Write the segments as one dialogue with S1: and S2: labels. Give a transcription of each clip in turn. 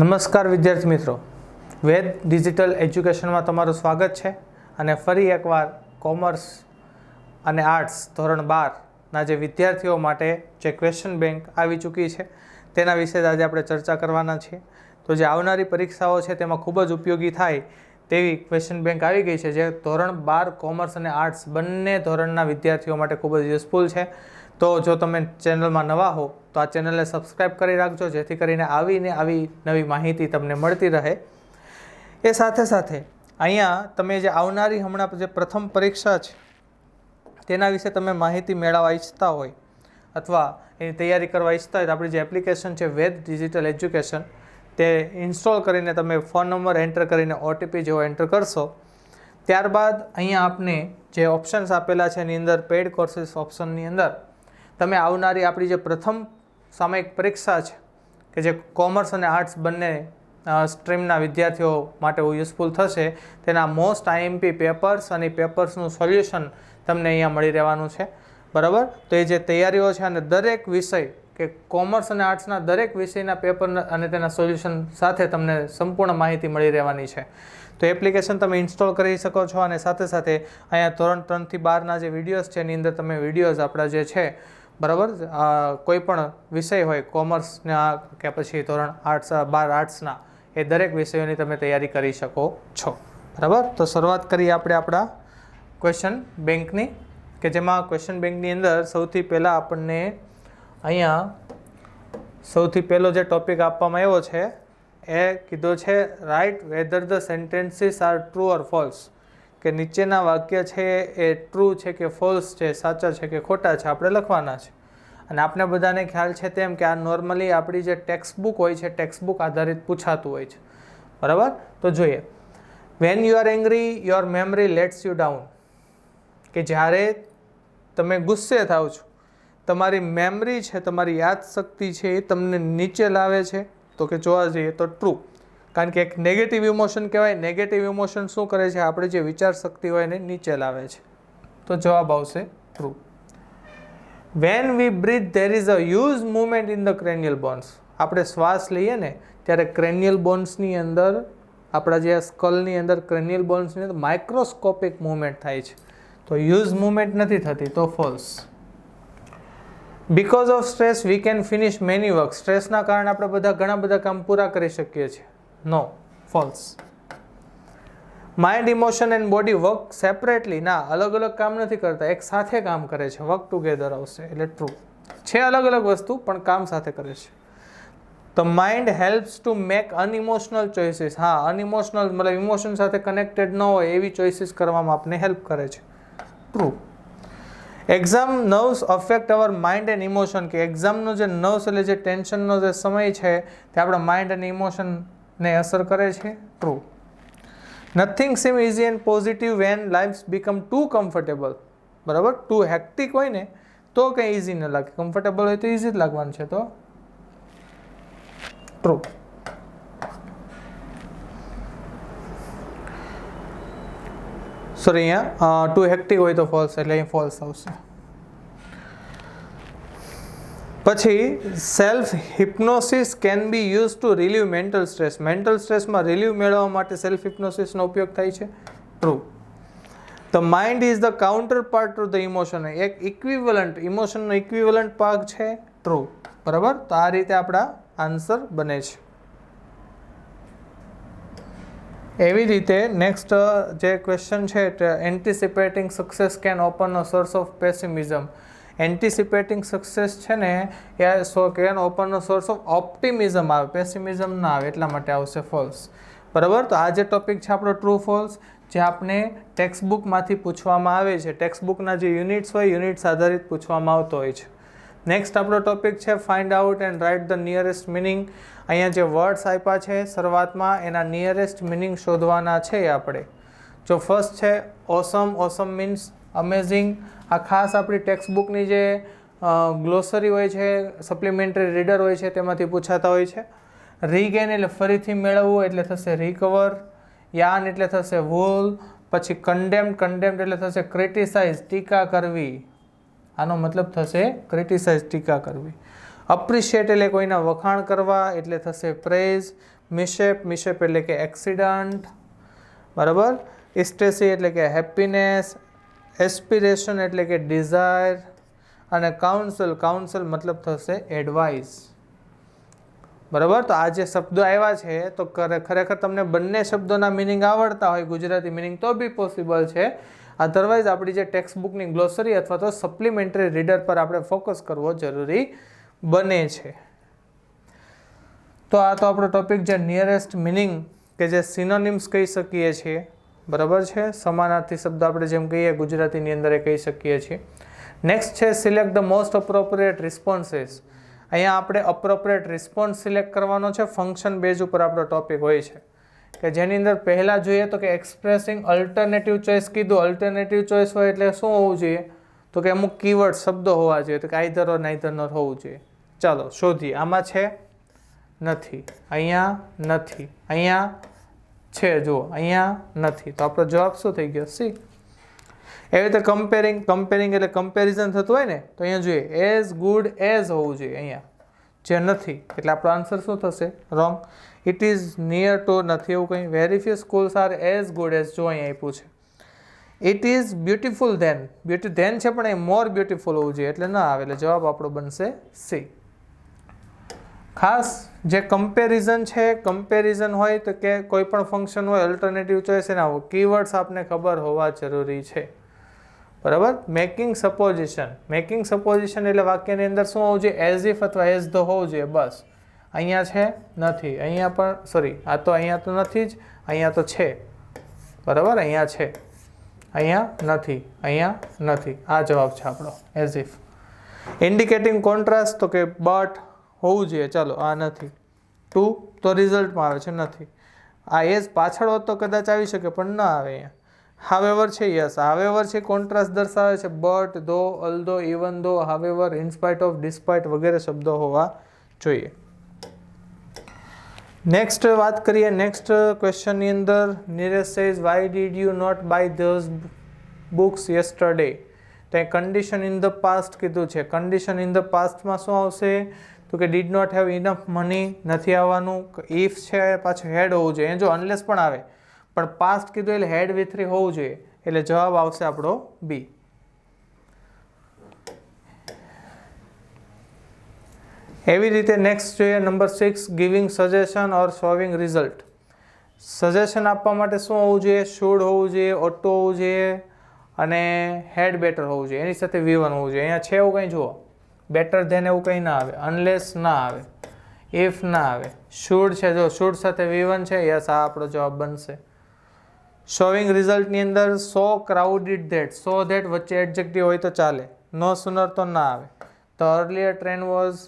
S1: નમસ્કાર વિદ્યાર્થી મિત્રો. વેદ ડિજિટલ એજ્યુકેશનમાં તમારું સ્વાગત છે અને ફરી એકવાર કોમર્સ અને આર્ટ્સ ધોરણ બારના જે વિદ્યાર્થીઓ માટે જે ક્વેશ્ચન બેંક આવી ચૂકી છે તેના વિશે જ આજે આપણે ચર્ચા કરવાના છીએ. તો જે આવનારી પરીક્ષાઓ છે તેમાં ખૂબ જ ઉપયોગી થાય તેવી ક્વેશ્ચન બેંક આવી ગઈ છે જે ધોરણ બાર કોમર્સ અને આર્ટ્સ બંને ધોરણના વિદ્યાર્થીઓ માટે ખૂબ જ યુઝફુલ છે. તો જો તમે ચેનલમાં નવા હો, તો આ ચેનલને સબસ્ક્રાઈબ કરી રાખજો, જેથી કરીને આવીને આવી નવી માહિતી તમને મળતી રહે. એ સાથે સાથે, અહીંયા તમે જે આવનારી હમણાં જે પ્રથમ પરીક્ષા છે, તેના વિશે તમે માહિતી મેળવવા ઈચ્છતા હોય, અથવા એની તૈયારી કરવા ઈચ્છતા હોય, તો આપણી જે એપ્લિકેશન છે, વેદ ડિજિટલ એજ્યુકેશન, તે ઇન્સ્ટોલ કરીને તમે ફોન નંબર એન્ટર કરીને ઓટીપી જેવો એન્ટર કરશો. ત્યારબાદ અહીંયા આપને જે ઓપ્શન્સ આપેલા છે, એની અંદર પેડ કોર્સિસ ઓપ્શનની અંદર તમે આવનારી આપણી જે પ્રથમ સામયિક પરીક્ષા છે, કે જે કોમર્સ અને આર્ટ્સ બંને સ્ટ્રીમના વિદ્યાર્થીઓ માટે યુઝફુલ થશે, તેના મોસ્ટ આઈએમપી પેપર્સ અને પેપર્સનું સોલ્યુશન તમને અહીંયા મળી રહેવાનું છે. બરાબર? તો એ જે તૈયારીઓ છે અને દરેક વિષય, કે કોમર્સ અને આર્ટ્સના દરેક વિષયના પેપર અને તેના સોલ્યુશન સાથે તમને સંપૂર્ણ માહિતી મળી રહેવાની છે. તો એપ્લિકેશન તમે ઇન્સ્ટોલ કરી શકો છો અને સાથે સાથે અહીંયા ધોરણ ત્રણથી બારના જે વિડીયોઝ છે, એની અંદર તમે વિડીયોઝ આપણા જે છે બરાબર? કોઈ પણ વિષય હોય, કોમર્સના કે પછી ધોરણ આર્ટ્સ, બાર આર્ટ્સના, એ દરેક વિષયોની તમે તૈયારી કરી શકો છો. બરાબર? તો શરૂઆત કરીએ આપણે આપણા ક્વેશ્ચન બેંકની, કે જેમાં ક્વેશ્ચન બેંકની અંદર સૌથી પહેલાં આપણને અહીંયા સૌથી પહેલો જે ટોપિક આપવામાં આવ્યો છે, એ કીધો છે right whether the sentences are true or false કે નીચેના વાક્ય છે એ ટ્રુ છે કે ફોલ્સ છે, સાચા છે કે ખોટા છે, આપણે લખવાના છે. અને આપણે બધાને ખ્યાલ છે તેમ કે આ નોર્મલી આપણી જે ટેક્સ્ટ બુક હોય છે ટેક્સ્ટબુક આધારિત પૂછાતું હોય છે. બરાબર? તો જોઈએ. When you are angry your memory lets you down કે જ્યારે તમે ગુસ્સે થાવ છો, તમારી મેમરી છે, તમારી યાદશક્તિ છે એ તમને નીચે લાવે છે, તો કે જોવા જઈએ તો ટ્રુ કારણ કે એક નેગેટિવ ઇમોશન કહેવાય નેગેટિવ ઇમોશન શું કરે છે? આપણે જે વિચાર શક્તિ હોય એને નીચે લાવે છે. તો જવાબ આવશે true when we breathe there is a use movement in the cranial bones આપણે શ્વાસ લઈએ ને, ત્યારે ક્રેનિયલ બોન્સની અંદર, આપણા જે સ્કલની અંદર ક્રેનિયલ બોન્સની અંદર માઇક્રોસ્કોપિક મુવમેન્ટ થાય છે. તો યુઝ મુવમેન્ટ નથી થતી, તો false because of stress we can finish many work સ્ટ્રેસના કારણે આપણે બધા ઘણા બધા કામ પૂરા કરી શકીએ છીએ. No false mind emotion and body work separately ના અલગ અલગ કામ નથી કરતા. એક સાથે કામ કરે છે. વર્ક ટુગેધર આવશે. એટલે ટ્રુ છે અલગ અલગ વસ્તુ, પણ કામ સાથે કરે છે. તો mind helps to make unemotional choices હા અનઇમોશનલ મતલબ ઇમોશન સાથે કનેક્ટેડ ન હોય એવી ચોઇસીસ કરવામાં આપને હેલ્પ કરે છે. True exam nerves affect our mind and emotion કે એક્ઝામનો જે નર્વ્સ એટલે જે ટેન્શનનો જે સમય છે, તે આપણા માઇન્ડ અને ઇમોશનને અસર કરે છે? True nothing seem easy and positive when life become too comfortable બરાબર? ટુ હેક્ટિક હોય ને, તો કંઈ ઇઝી ન લાગે. કમ્ફર્ટેબલ હોય તો ઇઝી જ લાગવાનું છે તો. ટ્રુ સોરી અહીંયા ટુ હેક્ટિક હોય તો ફોલ્સ એટલે અહીં ફોલ્સ આવશે. પછી self hypnosis can be use to relieve mental stress mental સ્ટ્રેસમાં relieve મેળવવા માટે સેલ્ફ હિપ્નોસિસનો ઉપયોગ થાય છે. True the mind is the counterpart to the emotion એક ઇક્વિવલન્ટ ઇમોશનનો ઇક્વિવલન્ટ ભાગ છે. ટ્રુ બરાબર? તો આ રીતે આપણા આન્સર બને છે. એવી રીતે નેક્સ્ટ જે ક્વેશ્ચન છે anticipating success can open a source of pessimism anticipating success છે ને, એ સો કેન ઓપનનો સોર્સ ઓફ ઓપ્ટિમિઝમ આવે પેસિમિઝમ ના આવે, એટલા માટે આવશે ફોલ્સ બરાબર? તો આ જે ટોપિક છે આપણો ટ્રુ ફોલ્સ જે આપણે ટેક્સ્ટ બુકમાંથી પૂછવામાં આવે છે ટેક્સ્ટ બુકના જે યુનિટ્સ હોય યુનિટ્સ આધારિત પૂછવામાં આવતો હોય છે. નેક્સ્ટ આપણો ટોપિક છે find out and write the nearest meaning અહીંયા જે વર્ડ્સ આપ્યા છે, શરૂઆતમાં એના નિયરેસ્ટ મિનિંગ શોધવાના છે આપણે. જો ફર્સ્ટ છે ઓસમ ઓસમ મીન્સ અમેઝિંગ આ ખાસ આપણી ટેક્સ્ટ બુકની જે ગ્લોસરી હોય છે સપ્લિમેન્ટરી રીડર હોય છે, તેમાંથી પૂછાતા હોય છે. રીગેન એટલે ફરીથી મેળવવું એટલે થશે રિકવર યાન એટલે થશે વોલ પછી કન્ડેમ્ડ કન્ડેમ્ડ એટલે થશે ક્રિટિસાઇઝ ટીકા કરવી. આનો મતલબ થશે ક્રિટિસાઇઝ ટીકા કરવી. અપ્રિશિએટ એટલે કોઈના વખાણ કરવા એટલે થશે પ્રેઝ મિશેપ મિશેપ એટલે કે એક્સિડન્ટ બરાબર? ઇસ્ટેસી એટલે કે હેપીનેસ એસ્પિરેશન એટલે કે ડિઝાયર અને કાઉન્સલ કાઉન્સલ મતલબ થશે એડવાઇસ બરાબર? તો આ જે શબ્દો આવ્યા છે, તો ખરે- ખરેખર તમને બંને શબ્દોના મિનિંગ આવડતા હોય, ગુજરાતી મિનિંગ તો બી પોસિબલ છે. અધરવાઇઝ આપણી જે ટેક્સ્ટ બુકની ગ્લોસરી અથવા તો સપ્લિમેન્ટરી રીડર પર આપણે ફોકસ કરવો જરૂરી બને છે. તો આ તો આપણો ટોપિક જે નિયરેસ્ટ મિનિંગ કે જે સિનોનિમ્સ કહી શકીએ છીએ. બરાબર છે? સમાનાર્થી શબ્દ આપણે જેમ કહીએ, ગુજરાતીની અંદર એ કહી શકીએ છીએ. નેક્સ્ટ છે select the most appropriate responses અહીંયા આપણે અપ્રોપ્રિએટ રિસ્પોન્સ સિલેક્ટ કરવાનો છે. ફંક્શન બેઝ ઉપર આપણો ટોપિક હોય છે. કે જેની અંદર પહેલાં જોઈએ તો કે એક્સપ્રેસિંગ અલ્ટરનેટિવ ચોઇસ કીધું. અલ્ટરનેટિવ ચોઇસ હોય એટલે શું હોવું જોઈએ? તો કે અમુક કીવર્ડ શબ્દો હોવા જોઈએ. તો કે આઈધર ઓર નાઈધર નોર હોવું જોઈએ. ચાલો, શોધીએ. આમાં છે નથી. અહીંયા નથી. અહીંયા છે જુઓ અહીંયા નથી. તો આપણો જવાબ શું થઈ ગયો? સી. એવી રીતે કમ્પેરિંગ કમ્પેરિંગ એટલે કમ્પેરિઝન થતું હોય ને, તો અહીંયા જોઈએ એઝ ગુડ એઝ હોવું જોઈએ અહીંયા. જે નથી, એટલે આપણો આન્સર શું થશે? Wrong it is near to નથી એવું કંઈ. Very few schools are as good as જો અહીંયા આપ્યું છે. It is beautiful than beauty than છે પણ એ મોર બ્યુટિફુલ હોવું જોઈએ, એટલે ના આવે, એટલે જવાબ આપણો બનશે સી. ખાસ જે કમ્પેરિઝન છે કમ્પેરિઝન હોય તો કે કોઈ પણ ફંક્શન હોય અલ્ટરનેટિવ ચોઈસ એના કીવર્ડ્સ આપને ખબર હોવા જરૂરી છે. બરાબર? મેકિંગ સપોઝિશન મેકિંગ સપોઝિશન એટલે વાક્યની અંદર શું હોવું જોઈએ? એઝ ઇફ અથવા એઝ ધ હોવું જોઈએ, બસ. અહીંયા છે નથી. અહીંયા પણ સોરી આ તો અહીંયા તો નથી જ, અહીંયા તો છે. બરાબર? અહીંયા છે. અહીંયા નથી. અહીંયા નથી. આ જવાબ છે આપણો. એઝ ઇફ ઇન્ડિકેટિંગ કોન્ટ્રાસ્ટ તો કે બટ હોવું જોઈએ. ચાલો, આ નથી. ટુ તો રિઝલ્ટમાં આવે છે, નથી. આ એઝ પાછળ હોત તો કદાચ આવી શકે, પણ ન આવે અહીંયા. હાવેવર છે યસ હાવેવર છે કોન્ટ્રાસ્ટ દર્શાવે છે but though although even though however in spite of despite વગેરે શબ્દો હોવા જોઈએ. નેક્સ્ટ વાત કરીએ નેક્સ્ટ ક્વેશ્ચનની અંદર. Neeraj says why did you not buy those books yesterday તો એ કન્ડિશન ઇન ધ પાસ્ટ કીધું છે. કન્ડિશન ઇન ધ પાસ્ટમાં શું આવશે? તો કે did not have enough money નથી આવવાનું ઇફ છે, પાછું હેડ હોવું જોઈએ. જો અનલેસ પણ આવે. પણ પાસ્ટ કીધું એટલે હેડ વિથ થ્રી હોવું જોઈએ. એટલે જવાબ આવશે આપણો બી એવી રીતે નેક્સ્ટ જોઈએ number six giving suggestion or solving result suggestion આપવા માટે શું હોવું જોઈએ? શુડ હોવું જોઈએ ઓટો હોવું જોઈએ, અને હેડ બેટર હોવું જોઈએ. એની સાથે વી હોવું જોઈએ. અહીંયા છે એવું કંઈ? જુઓ. બેટર ધેન એવું કંઈ ના આવે અનલેસ ના આવે. ઇફ ના આવે. શુડ છે, જો શુડ સાથે વી છે યસ આ આપણો જવાબ બનશે. શોવિંગ રિઝલ્ટની અંદર so crowded that so that વચ્ચે એડજેક્ટિવ હોય તો ચાલે. નો સુનર તો ના આવે. તો earlier train was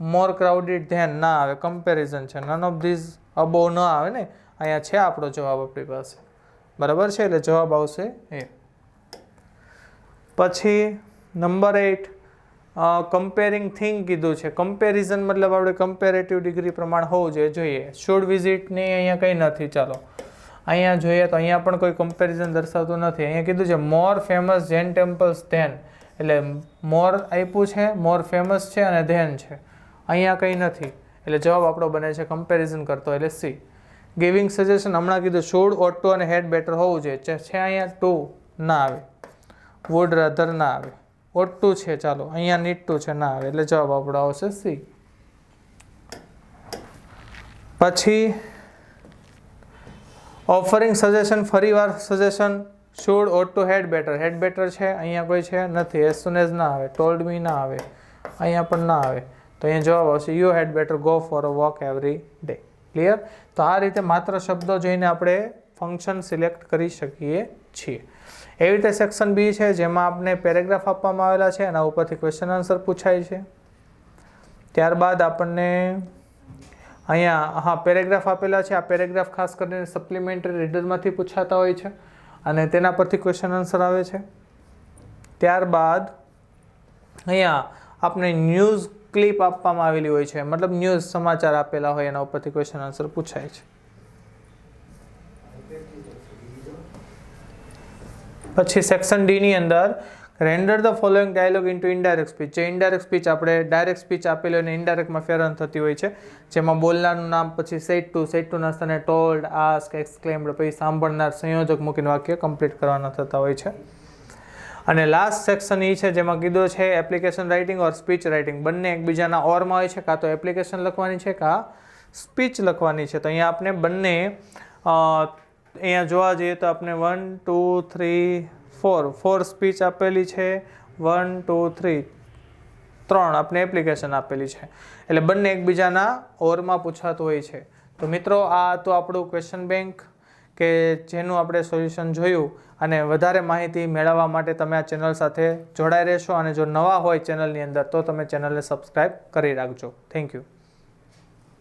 S1: more crowded than ના આવે. કમ્પેરિઝન છે. નન ઓફ ધીઝ અબો ન આવે ને? અહીંયા છે આપણો જવાબ આપણી પાસે. બરાબર છે? એટલે જવાબ આવશે એ પછી નંબર એઇટ કમ્પેરિંગ થિંગ કીધું છે. કમ્પેરિઝન મતલબ આપણે કમ્પેરેટિવ ડિગ્રી પ્રમાણ હોવું જોઈએ. જોઈએ. શુડ વિઝિટની અહીંયા કંઈ નથી. ચાલો. અહીંયા જોઈએ તો અહીંયા પણ કોઈ કમ્પેરિઝન દર્શાવતું નથી. અહીંયા કીધું છે more famous Jain temples than એટલે મોર આપ્યું છે મોર ફેમસ છે અને ધેન છે. અહીંયા કંઈ નથી. એટલે જવાબ આપણો બને છે કમ્પેરિઝન કરતો. એટલે સી ગિવિંગ સજેશન હમણાં કીધું શુડ ઓટ અને હેડ બેટર હોવું જોઈએ. છે અહીંયા ટુ ના આવે. વુડ રધર ના આવે. ઓટ ટુ છે, ચાલો. અહીંયા નીટ ટુ છે, ના આવે. એટલે જવાબ આપણો આવશે સી. પછી ઓફરિંગ સજેશન ફરીવાર suggestion should ought to had better had better છે, અહીંયા કોઈ છે નથી. એઝ સુન એઝ ના આવે. ટોલ્ડ મી ના આવે. અહીંયા પણ ના આવે. તો અહીંયા જવાબ આવશે you had better go for a walk every day clear તો આ રીતે માત્ર શબ્દો જોઈને આપણે ફંક્શન સિલેક્ટ કરી શકીએ છીએ. એવી રીતે સેક્શન બી છે, જેમાં આપને પેરેગ્રાફ આપવામાં આવેલા છે, એના ઉપરથી ક્વેશ્ચન આન્સર પૂછાય છે. ત્યારબાદ આપણને અહીંયા, હા પેરેગ્રાફ આપેલા છે. આ પેરેગ્રાફ ખાસ કરીને સપ્લિમેન્ટરી રીડરમાંથી પૂછાતા હોય છે અને તેના પરથી ક્વેશ્ચન આન્સર આવે છે. ત્યારબાદ અહીંયા આપણે ન્યૂઝ ક્લિપ આપવામાં આવેલી હોય છે. મતલબ ન્યૂઝ સમાચાર આપેલા હોય એના ઉપરથી ક્વેશ્ચન આન્સર પૂછાય છે. પછી સેક્શન ડીની અંદર render the following dialogue into indirect speech જે ઇનડાયરેક્ટ સ્પીચ આપણે ડાયરેક્ટ સ્પીચ આપેલી અને ઇનડાયરેક્ટમાં ફેરન થતી હોય છે. જેમાં બોલનારનું નામ, પછી સેટ ટુ સેટ ટુના સ્થાને ટોલ્ડ આસ્ક એક્સક્લેમ્ડ પછી સાંભળનાર, સંયોજક મૂકીને વાક્ય કમ્પ્લીટ કરવાના થતા હોય છે. અને લાસ્ટ સેક્શન એ છે જેમાં કીધું છે application writing or speech writing બંને એકબીજાના ઓરમાં હોય છે, કાં તો એપ્લિકેશન લખવાની છે, કાં સ્પીચ લખવાની છે. તો અહીંયા આપણે બંને અહીંયા જોવા જઈએ તો આપણે one two three four four speech આપેલી છે. વન ટુ થ્રી ત્રણ આપણે એપ્લિકેશન આપેલી છે. એટલે બંને એકબીજાના ઓવરમાં પૂછાતું હોય છે. તો મિત્રો, આ તો આપણું ક્વેશ્ચન બેંક કે જેનું આપણે સોલ્યુશન જોયું અને વધારે માહિતી મેળવવા માટે તમે આ ચેનલ સાથે જોડાઈ રહેશો અને જો નવા હોય ચેનલની અંદર તો તમે ચેનલને સબસ્ક્રાઈબ કરી રાખજો. Thank you